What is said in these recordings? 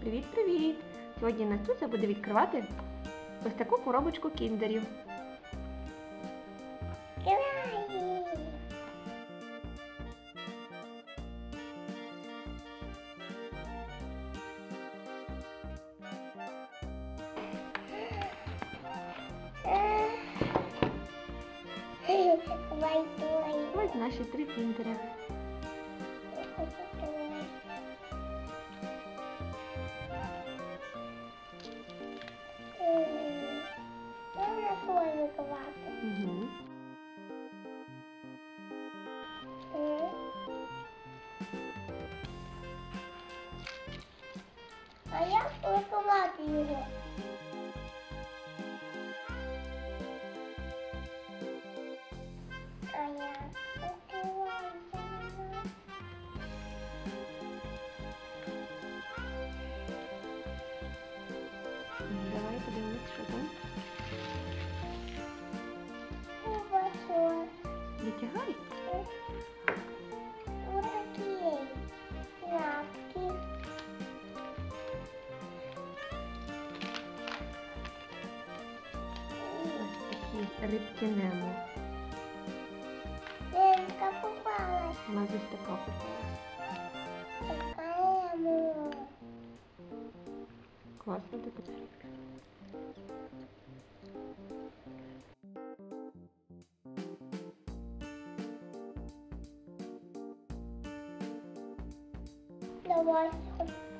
Привіт-привіт! Сьогодні Настюся буде відкривати ось таку коробочку кіндерів. Грає. Давай, давай. Ось наші три кіндери. Викувати. Угу. А як викувати його? Ось такі рибки Немо. Ленка попалась. У нас ось така попалась. Такая мама. Класно така рибка. Давай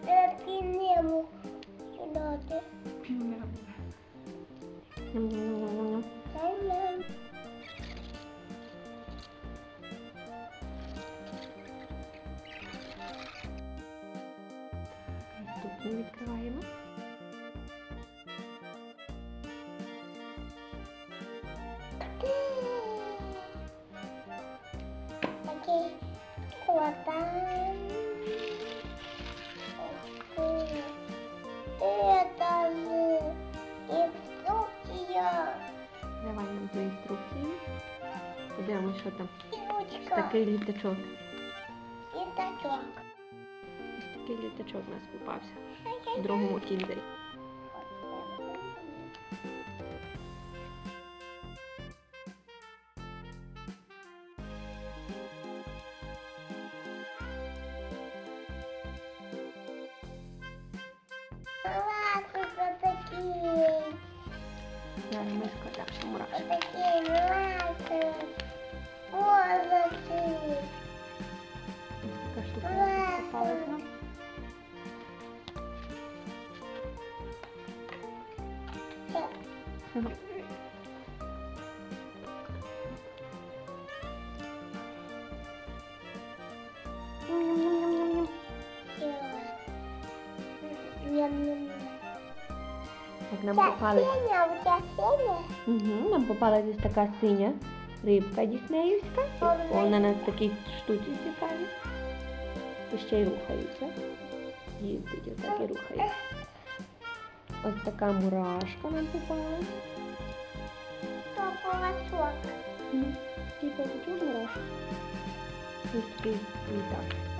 перекинемо сюди. Ням-ням-ням-ням-ням. Ням-ням. Наступний відкриваємо. Окей. Хватаем. Это же инструкция. Давай нам ту інструкцію. Подивимось, що там. И Ось ручка. такий літачок. И тачок. Ось такий літачок у нас попався в другому тіндері. Я не мишка, так що мурашка. Такі лапи, позаки. Так, нам У тебя попалась. Сеня, у тебя Сеня? Угу, нам попалась ось така синя рибка діснеївська. Вона на такій штуці цікаві. І ще й рухається. Їздить, отак і рухається. Ось така мурашка нам попалась. Что волосок? Типа такий мурашка. Ось такий літак.